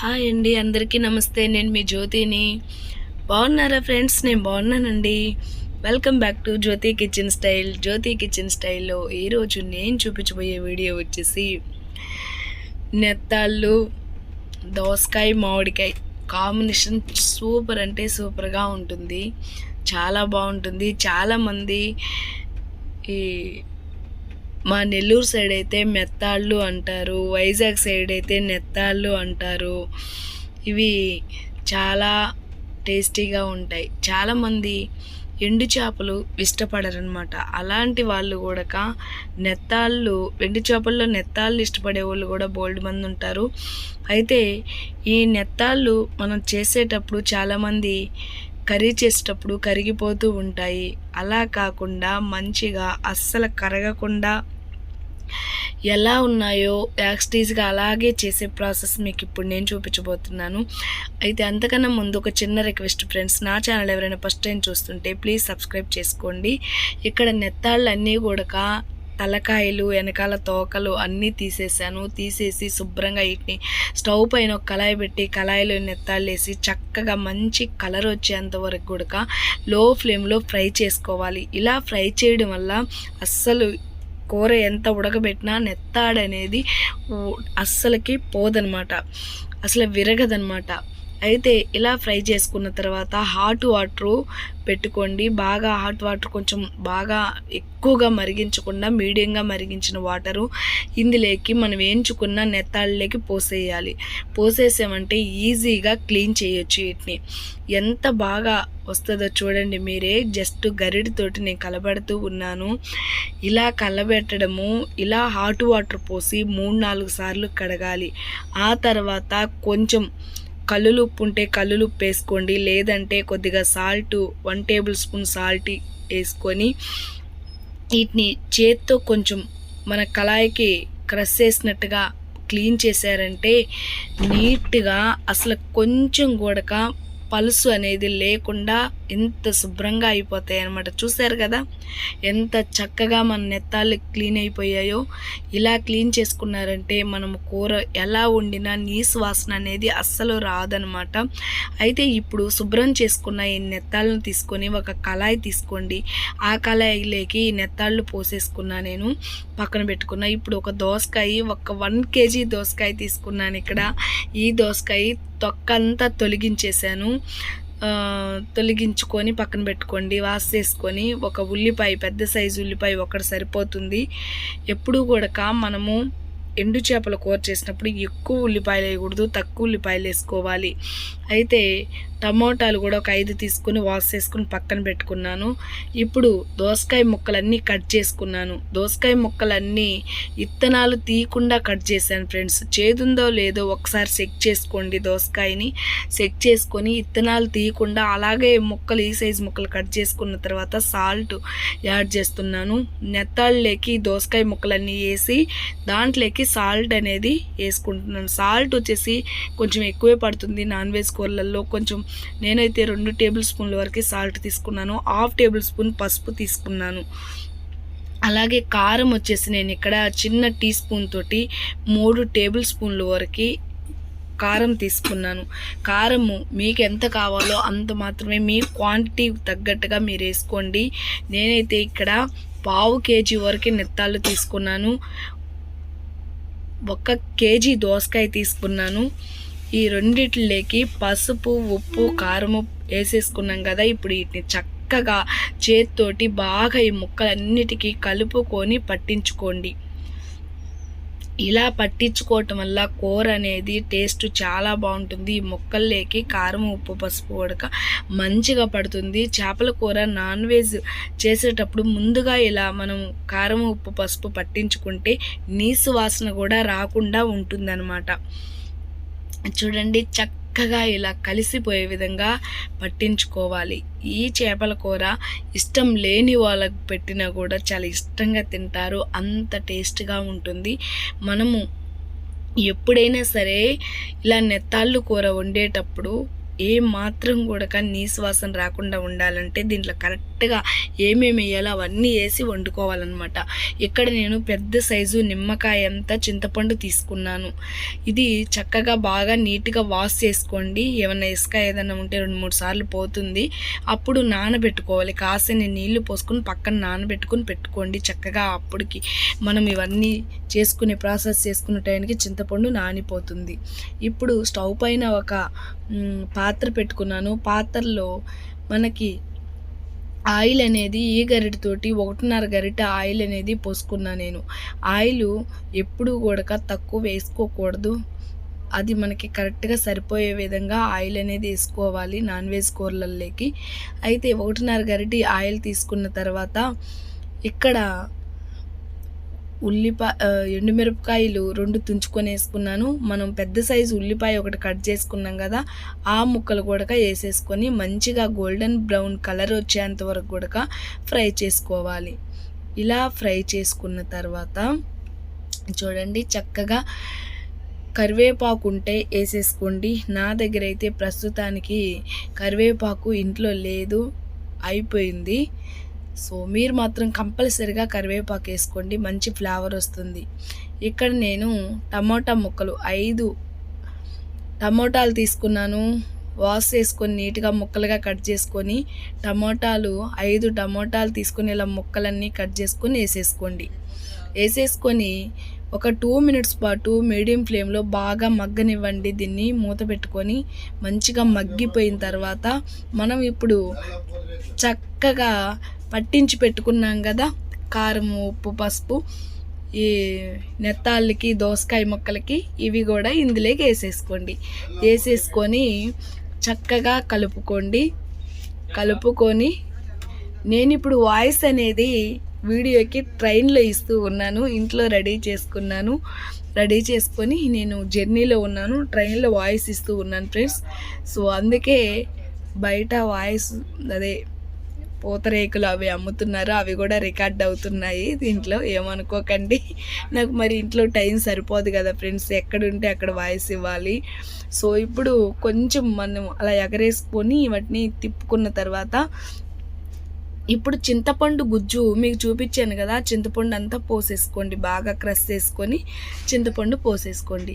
Hi అండి అందరికీ నమస్తే. నేను మీ జ్యోతిని. బాగున్నారా ఫ్రెండ్స్? నేను బాగున్నానండి. Welcome back to Jyothi kitchen style Jyothi kitchen స్టైల్లో ఈరోజు నేను చూపించబోయే వీడియో వచ్చేసి నెత్తాళ్ళు దోసకాయ మామిడికాయ. కాంబినేషన్ సూపర్ అంటే సూపర్గా ఉంటుంది. చాలా బాగుంటుంది. చాలామంది ఈ మా నెల్లూరు సైడ్ అయితే మెత్తాళ్ళు అంటారు వైజాగ్ సైడ్ అయితే నెత్తాళ్ళు అంటారు. ఇవి చాలా టేస్టీగా ఉంటాయి. చాలామంది ఎండు చేపలు ఇష్టపడరనమాట అలాంటి వాళ్ళు కూడా నెత్తాళ్ళు ఎండు చేపల్లో నెత్తాళ్ళు ఇష్టపడే వాళ్ళు కూడా బోల్డ్ మంది ఉంటారు. అయితే ఈ నెత్తాళ్ళు మనం చేసేటప్పుడు చాలామంది కర్రీ చేసేటప్పుడు కరిగిపోతూ ఉంటాయి. అలా కాకుండా మంచిగా అస్సలు కరగకుండా ఎలా ఉన్నాయో యాక్స్టీజ్గా అలాగే చేసే ప్రాసెస్ మీకు ఇప్పుడు నేను చూపించబోతున్నాను. అయితే అంతకన్నా ముందు ఒక చిన్న రిక్వెస్ట్ ఫ్రెండ్స్ నా ఛానల్ ఎవరైనా ఫస్ట్ టైం చూస్తుంటే ప్లీజ్ సబ్స్క్రైబ్ చేసుకోండి. ఇక్కడ నెత్తాళ్ళు అన్నీ కూడా తలకాయలు వెనకాల తోకలు అన్నీ తీసేసాను. తీసేసి శుభ్రంగా వీటిని స్టవ్ పైన ఒక కళాయి పెట్టి కళాయిలో నెత్తాళ్ళు వేసి చక్కగా మంచి కలర్ వచ్చేంత వరకు కూడా లో ఫ్లేమ్లో ఫ్రై చేసుకోవాలి. ఇలా ఫ్రై చేయడం వల్ల అస్సలు కూర ఎంత ఉడకబెట్టినా నెత్తాడనేది అస్సలకి పోదనమాట. అసలు విరగదనమాట. అయితే ఇలా ఫ్రై చేసుకున్న తర్వాత హాట్ వాటర్ పెట్టుకోండి. బాగా హాట్ వాటర్ కొంచెం బాగా ఎక్కువగా మరిగించకుండా మీడియంగా మరిగించిన వాటరు ఇందులోకి మనం వేయించుకున్న నెత్తాళ్ళలోకి పోసేయాలి. పోసేసామంటే ఈజీగా క్లీన్ చేయొచ్చు వీటిని. ఎంత బాగా వస్తుందో చూడండి మీరే. జస్ట్ గరిడితోటి నేను కలబెడుతూ ఉన్నాను. ఇలా కలబెట్టడము ఇలా హాట్ వాటర్ పోసి మూడు నాలుగు సార్లు కడగాలి. ఆ తర్వాత కొంచెం కల్లులుప్పు ఉంటే కల్లులుప్పు వేసుకోండి లేదంటే కొద్దిగా salt one tablespoon salt వేసుకొని వీటిని చేత్తో కొంచెం మన కళాయికి క్రష్ చేసినట్టుగా క్లీన్ చేశారంటే నీట్గా అసలు కొంచెం కూడా పలుసు అనేది లేకుండా ఎంత శుభ్రంగా అయిపోతాయి అనమాట చూసారు కదా? ఎంత చక్కగా మన నెత్తాలు క్లీన్ అయిపోయాయో. ఇలా క్లీన్ చేసుకున్నారంటే మనం కూర ఎలా వండినా నీసు వాసన అనేది అస్సలు రాదనమాట అయితే ఇప్పుడు శుభ్రం చేసుకున్న ఈ నెత్తాలను తీసుకొని ఒక కళాయి తీసుకోండి. ఆ కళాయిలోకి ఈ నెత్తాళ్ళు పోసేసుకున్నా నేను. పక్కన పెట్టుకున్నా ఇప్పుడు ఒక దోసకాయ ఒక వన్ కేజీ దోసకాయ తీసుకున్నాను ఇక్కడ. ఈ దోసకాయ తొక్కంతా తొలగించేశాను తొలగించుకొని పక్కన పెట్టుకోండి వాష్ చేసుకొని ఒక ఉల్లిపాయ పెద్ద సైజు ఉల్లిపాయ ఒకటి సరిపోతుంది. ఎప్పుడు కూడా మనము ఎండు చేపల కూర చేసినప్పుడు ఎక్కువ ఉల్లిపాయలు వేయకూడదు తక్కువ ఉల్లిపాయలు వేసుకోవాలి. అయితే టమోటాలు కూడా ఒక ఐదు తీసుకుని వాష్ చేసుకుని పక్కన పెట్టుకున్నాను. ఇప్పుడు దోసకాయ ముక్కలన్నీ కట్ చేసుకున్నాను. దోసకాయ ముక్కలన్నీ ఇత్తనాలు తీయకుండా కట్ చేశాను ఫ్రెండ్స్. చేదుందో లేదో ఒకసారి చెక్ చేసుకోండి దోసకాయని. చెక్ చేసుకొని ఇత్తనాలు తీయకుండా అలాగే ముక్కలు ఈ సైజు ముక్కలు కట్ చేసుకున్న తర్వాత సాల్ట్ యాడ్ చేస్తున్నాను. నెత్తాళ్ళలోకి దోసకాయ ముక్కలన్నీ వేసి దాంట్లోకి సాల్ట్ అనేది వేసుకుంటున్నాను. సాల్ట్ వచ్చేసి కొంచెం ఎక్కువే పడుతుంది నాన్ వెజ్ కూరలలో. కొంచెం నేనైతే రెండు టేబుల్ స్పూన్ల వరకు సాల్ట్ తీసుకున్నాను హాఫ్ టేబుల్ స్పూన్ పసుపు తీసుకున్నాను. అలాగే కారం వచ్చేసి నేను ఇక్కడ చిన్న టీ స్పూన్ తోటి మూడు టేబుల్ స్పూన్ల వరకు కారం తీసుకున్నాను. కారము మీకు ఎంత కావాలో అంత మాత్రమే మీ క్వాంటిటీ తగ్గట్టుగా మీరు వేసుకోండి. నేనైతే ఇక్కడ పావు కేజీ వరకు నెత్తాలు తీసుకున్నాను. ఒక కేజీ దోసకాయ తీసుకున్నాను. ఈ రెండిట్లోకి పసుపు ఉప్పు కారము వేసేసుకున్నాం కదా. ఇప్పుడు వీటిని చక్కగా చేత్తోటి బాగా ఈ ముక్కలన్నిటికీ కలుపుకొని పట్టించుకోండి. ఇలా పట్టించుకోవటం వల్ల కూర అనేది టేస్ట్ చాలా బాగుంటుంది. ఈ ముక్కల్లోకి కారం ఉప్పు పసుపు ఉడక మంచిగా పడుతుంది. చేపల కూర నాన్ వెజ్ చేసేటప్పుడు ముందుగా ఇలా మనం కారం ఉప్పు పసుపు పట్టించుకుంటే నీసు వాసన కూడా రాకుండా ఉంటుందన్నమాట. చూడండి చక్కగా ఇలా కలిసిపోయే విధంగా పట్టించుకోవాలి. ఈ చేపల కూర ఇష్టం లేని వాళ్ళకు పెట్టినా కూడా చాలా ఇష్టంగా తింటారు. అంత టేస్ట్గా ఉంటుంది. మనము ఎప్పుడైనా సరే ఇలా నెత్తాళ్ళు కూర వండేటప్పుడు ఏ మాత్రం కూడా నీసు వాసన రాకుండా ఉండాలంటే దీంట్లో కరెక్ట్గా ఏమేమి వేయాలో అవన్నీ వేసి వండుకోవాలన్నమాట. ఇక్కడ నేను పెద్ద సైజు నిమ్మకాయ అంతా చింతపండు తీసుకున్నాను. ఇది చక్కగా బాగా నీట్గా వాష్ చేసుకోండి. ఏమైనా ఇసుక ఏదైనా ఉంటే రెండు మూడు సార్లు పోతుంది. అప్పుడు నానబెట్టుకోవాలి. కాసిన నీళ్ళు పోసుకొని పక్కన నానబెట్టుకొని పెట్టుకోండి చక్కగా. అప్పటికి మనం ఇవన్నీ చేసుకునే ప్రాసెస్ చేసుకునే టైంకి చింతపండు నానిపోతుంది. ఇప్పుడు స్టవ్ పైన ఒక పా పాత్ర పెట్టుకున్నాను. పాత్రలో మనకి ఆయిల్ అనేది ఈ గరిటతోటి ఒకటిన్నర గరిట ఆయిల్ అనేది పోసుకున్నా నేను. ఆయిల్ ఎప్పుడు కూడా తక్కువ వేసుకోకూడదు. అది మనకి కరెక్ట్గా సరిపోయే విధంగా ఆయిల్ అనేది వేసుకోవాలి నాన్ వెజ్ కూరలలోకి. అయితే ఒకటిన్నర గరిటి ఆయిల్ తీసుకున్న తర్వాత ఇక్కడ ఉల్లిపాయ ఎండుమిరపకాయలు రెండు తుంచుకొని వేసుకున్నాను మనం పెద్ద సైజు ఉల్లిపాయ ఒకటి కట్ చేసుకున్నాం కదా ఆ ముక్కలు కూడా వేసేసుకొని మంచిగా గోల్డెన్ బ్రౌన్ కలర్ వచ్చేంత వరకు కూడా ఫ్రై చేసుకోవాలి. ఇలా ఫ్రై చేసుకున్న తర్వాత చూడండి చక్కగా కరివేపాకు ఉంటే వేసేసుకోండి నా దగ్గర అయితే ప్రస్తుతానికి కరివేపాకు ఇంట్లో లేదు అయిపోయింది. సో మీరు మాత్రం కంపల్సరిగా కరివేపాకు వేసుకోండి మంచి ఫ్లేవర్ వస్తుంది. ఇక్కడ నేను టమోటా ముక్కలు ఐదు టమోటాలు తీసుకున్నాను. వాష్ చేసుకొని నీట్గా ముక్కలుగా కట్ చేసుకొని టమోటాలు ఐదు టమోటాలు తీసుకొని ఇలా ముక్కలన్నీ కట్ చేసుకొని వేసేసుకోండి. వేసేసుకొని ఒక టూ మినిట్స్ పాటు మీడియం ఫ్లేమ్లో బాగా మగ్గనివ్వండి. దీన్ని మూత పెట్టుకొని మంచిగా మగ్గిపోయిన తర్వాత మనం ఇప్పుడు చక్కగా పట్టించి పెట్టుకున్నాం కదా కారం ఉప్పు పసుపు ఈ నెత్తాళ్ళకి దోసకాయ ముక్కలకి ఇవి కూడా ఇందులోకి వేసేసుకోండి. వేసేసుకొని చక్కగా కలుపుకోండి. కలుపుకొని నేను ఇప్పుడు వాయిస్ అనేది వీడియోకి ట్రైన్లో ఇస్తూ ఉన్నాను. ఇంట్లో రెడీ చేసుకున్నాను. రెడీ చేసుకొని నేను జర్నీలో ఉన్నాను. ట్రైన్లో వాయిస్ ఇస్తూ ఉన్నాను ఫ్రెండ్స్. సో అందుకే బయట వాయిస్ అదే పూతరేకులు అవి అమ్ముతున్నారు అవి కూడా రికార్డ్ అవుతున్నాయి దీంట్లో. ఏమనుకోకండి. నాకు మరి ఇంట్లో టైం సరిపోదు కదా ఫ్రెండ్స్. ఎక్కడుంటే అక్కడ వాయిస్ ఇవ్వాలి. సో ఇప్పుడు కొంచెం మనం అలా ఎగరేసుకొని వాటిని తిప్పుకున్న తర్వాత ఇప్పుడు చింతపండు గుజ్జు మీకు చూపించాను కదా చింతపండు అంతా పోసేసుకోండి బాగా క్రష్ చేసుకొని చింతపండు పోసేసుకోండి.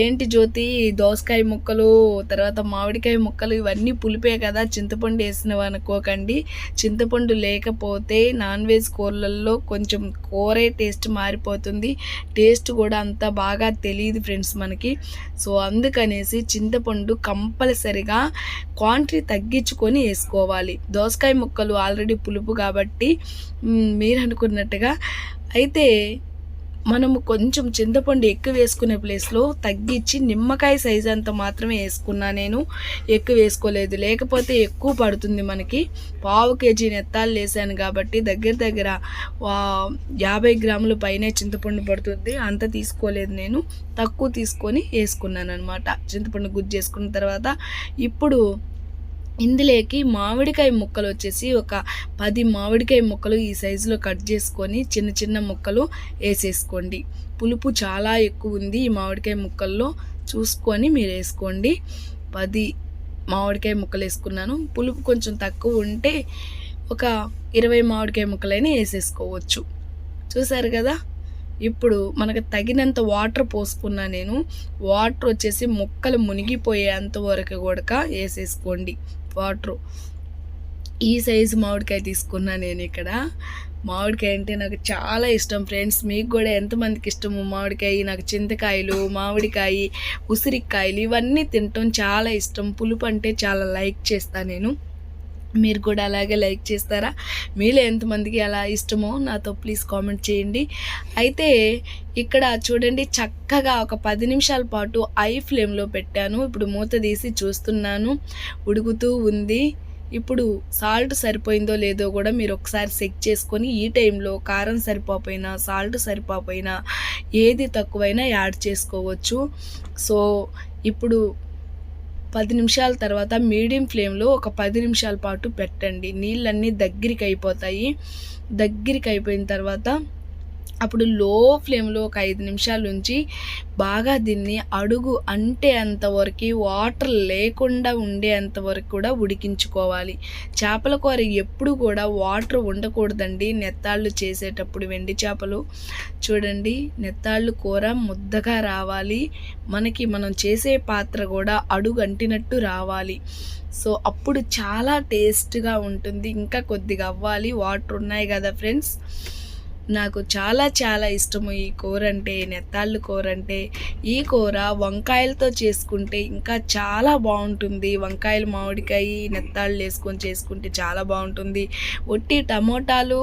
ఏంటి జ్యోతి దోసకాయ ముక్కలు తర్వాత మామిడికాయ ముక్కలు ఇవన్నీ పులిపే కదా చింతపండు వేసినవి అనుకోకండి. చింతపండు లేకపోతే నాన్ వెజ్ కూరలలో కొంచెం కూరే టేస్ట్ మారిపోతుంది. టేస్ట్ కూడా అంత బాగా తెలియదు ఫ్రెండ్స్ మనకి. సో అందుకనేసి చింతపండు కంపల్సరిగా క్వాంటిటీ తగ్గించుకొని వేసుకోవాలి. దోసకాయ ముక్కలు ఆల్రెడీ పులుపు కాబట్టి మీరు అనుకున్నట్టుగా అయితే మనము కొంచెం చింతపండు ఎక్కువ వేసుకునే ప్లేస్లో తగ్గించి నిమ్మకాయ సైజ్ అంత మాత్రమే వేసుకున్నా నేను ఎక్కువ వేసుకోలేదు. లేకపోతే ఎక్కువ పడుతుంది మనకి. పావు కేజీ నెత్తాలు వేసాను కాబట్టి దగ్గర దగ్గర వా- యాభై గ్రాముల పైనే చింతపండు పడుతుంది. అంత తీసుకోలేదు నేను. తక్కువ తీసుకొని వేసుకున్నాను అనమాట చింతపండు గుజ్జు వేసుకున్న తర్వాత ఇప్పుడు ఇందులోకి మామిడికాయ ముక్కలు వచ్చేసి ఒక పది మామిడికాయ ముక్కలు ఈ సైజులో కట్ చేసుకొని చిన్న చిన్న ముక్కలు వేసేసుకోండి. పులుపు చాలా ఎక్కువ ఉంది ఈ మామిడికాయ ముక్కల్లో. చూసుకొని మీరు వేసుకోండి. పది మామిడికాయ ముక్కలు వేసుకున్నాను. పులుపు కొంచెం తక్కువ ఉంటే ఒక ఇరవై మామిడికాయ ముక్కలైనా వేసేసుకోవచ్చు. చూసారు కదా? ఇప్పుడు మనకు తగినంత వాటర్ పోసుకున్నా నేను వాటర్ వచ్చేసి ముక్కలు మునిగిపోయేంత వరకు కూడా వేసేసుకోండి. వాటర్. ఈ సైజు మామిడికాయ తీసుకున్నా నేను ఇక్కడ. మామిడికాయ అంటే నాకు చాలా ఇష్టం ఫ్రెండ్స్. మీకు కూడా ఎంతమందికి ఇష్టము మామిడికాయ? నాకు చింతకాయలు మామిడికాయ ఉసిరికాయలు ఇవన్నీ తినటం చాలా ఇష్టం. పులుపు అంటే చాలా లైక్ చేస్తాను నేను. మీరు కూడా అలాగే లైక్ చేస్తారా? మీలో ఎంతమందికి అలా ఇష్టమో నాతో ప్లీజ్ కామెంట్ చేయండి. అయితే ఇక్కడ చూడండి చక్కగా ఒక పది నిమిషాల పాటు ఐ ఫ్లేమ్లో పెట్టాను. ఇప్పుడు మూత తీసి చూస్తున్నాను. ఉడుకుతూ ఉంది. ఇప్పుడు సాల్ట్ సరిపోయిందో లేదో కూడా మీరు ఒకసారి చెక్ చేసుకొని ఈ టైంలో కారం సరిపోపోయినా సాల్ట్ సరిపోపోయినా ఏది తక్కువైనా యాడ్ చేసుకోవచ్చు. సో ఇప్పుడు పది నిమిషాల తర్వాత మీడియం ఫ్లేమ్లో ఒక పది నిమిషాల పాటు పెట్టండి. నీళ్ళన్నీ దగ్గరికి అయిపోతాయి దగ్గరికి అయిపోయిన తర్వాత అప్పుడు లో ఫ్లేమ్లో ఒక ఐదు నిమిషాలు ఉంచి బాగా దీన్ని అడుగు అంటే అంతవరకు వాటర్ లేకుండా ఉండేంత వరకు కూడా ఉడికించుకోవాలి. చేపల కూర ఎప్పుడు కూడా వాటర్ ఉండకూడదండి. నెత్తాళ్ళు చేసేటప్పుడు వెండి చేపలు. చూడండి నెత్తాళ్ళు కూర ముద్దగా రావాలి. మనకి మనం చేసే పాత్ర కూడా అడుగు అంటినట్టు రావాలి. సో అప్పుడు చాలా టేస్ట్గా ఉంటుంది. ఇంకా కొద్దిగా అవ్వాలి. వాటర్ ఉన్నాయి కదా ఫ్రెండ్స్. నాకు చాలా చాలా ఇష్టము ఈ కూర అంటే నెత్తాళ్ళు కూర అంటే ఈ కూర వంకాయలతో చేసుకుంటే ఇంకా చాలా బాగుంటుంది. వంకాయలు మామిడికాయ నెత్తాళ్ళు వేసుకొని చేసుకుంటే చాలా బాగుంటుంది. ఒట్టి టమోటాలు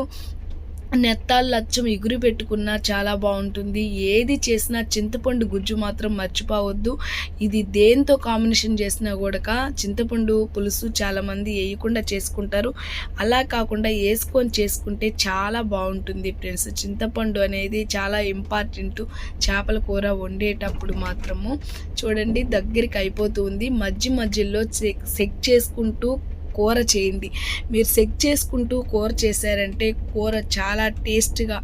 నెత్తాలు అచ్చం ఎగురు పెట్టుకున్నా చాలా బాగుంటుంది. ఏది చేసినా చింతపండు గుజ్జు మాత్రం మర్చిపోవద్దు. ఇది దేంతో కాంబినేషన్ చేసినా కూడా చింతపండు పులుసు చాలామంది వేయకుండా చేసుకుంటారు. అలా కాకుండా వేసుకొని చేసుకుంటే చాలా బాగుంటుంది ఫ్రెండ్స్. చింతపండు అనేది చాలా ఇంపార్టెంట్ చేపల కూర వండేటప్పుడు మాత్రము చూడండి దగ్గరికి అయిపోతుంది. మధ్య మధ్యలో చెక్ చెక్ చేసుకుంటూ కూర చేయండి. మీరు సెక్ చేసుకుంటూ కూర చేశారంటే కూర చాలా టేస్ట్గా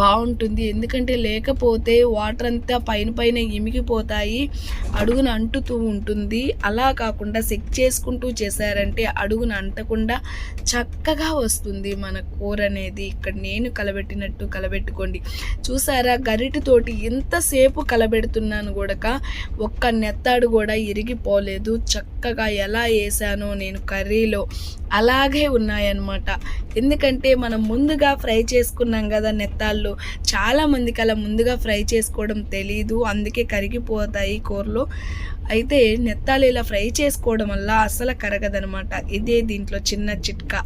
బాగుంటుంది. ఎందుకంటే లేకపోతే వాటర్ అంతా పైన పైన ఇమిగిపోతాయి. అడుగున అంటుతూ ఉంటుంది. అలా కాకుండా సెక్ చేసుకుంటూ చేశారంటే అడుగున అంటకుండా చక్కగా వస్తుంది మన కూర అనేది. ఇక్కడ నేను కలబెట్టినట్టు కలబెట్టుకోండి. చూసారా? గరిటితోటి ఎంతసేపు కలబెడుతున్నాను కూడా ఒక్క నెత్తాడు కూడా ఇరిగిపోలేదు. చక్కగా ఎలా వేసానో నేను కర్రీలో అలాగే ఉన్నాయన్నమాట. ఎందుకంటే మనం ముందుగా ఫ్రై చేసుకున్నాం కదా నెత్తాళ్ళు చాలామందికి అలా ముందుగా ఫ్రై చేసుకోవడం తెలీదు అందుకే కరిగిపోతాయి కూరలో. అయితే నెత్తాలు ఇలా ఫ్రై చేసుకోవడం వల్ల అసలు కరగదనమాట ఇదే దీంట్లో చిన్న చిట్కా.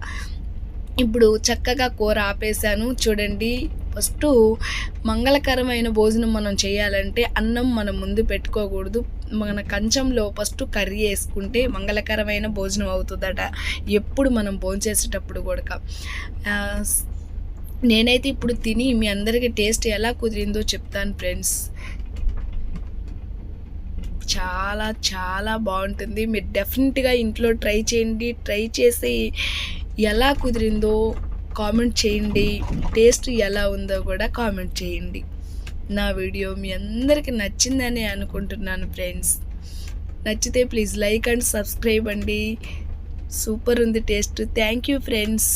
ఇప్పుడు చక్కగా కూర ఆపేసాను చూడండి ఫస్ట్ మంగళకరమైన భోజనం మనం చేయాలంటే అన్నం మనం ముందు పెట్టుకోకూడదు. మన కంచంలో ఫస్ట్ కర్రీ వేసుకుంటే మంగళకరమైన భోజనం అవుతుందట. ఎప్పుడు మనం భోంచేసేటప్పుడు కూడా నేనైతే ఇప్పుడు తిని మీ అందరికీ టేస్ట్ ఎలా కుదిరిందో చెప్తాను ఫ్రెండ్స్. చాలా చాలా బాగుంటుంది మీరు డెఫినెట్గా ఇంట్లో ట్రై చేయండి. ట్రై చేసి ఎలా కుదిరిందో కామెంట్ చేయండి. టేస్ట్ ఎలా ఉందో కూడా కామెంట్ చేయండి. నా వీడియో మీ అందరికీ నచ్చిందని అనుకుంటున్నాను ఫ్రెండ్స్. నచ్చితే ప్లీజ్ లైక్ అండ్ సబ్స్క్రైబ్ అండి. సూపర్ ఉంది టేస్ట్. Thank you friends.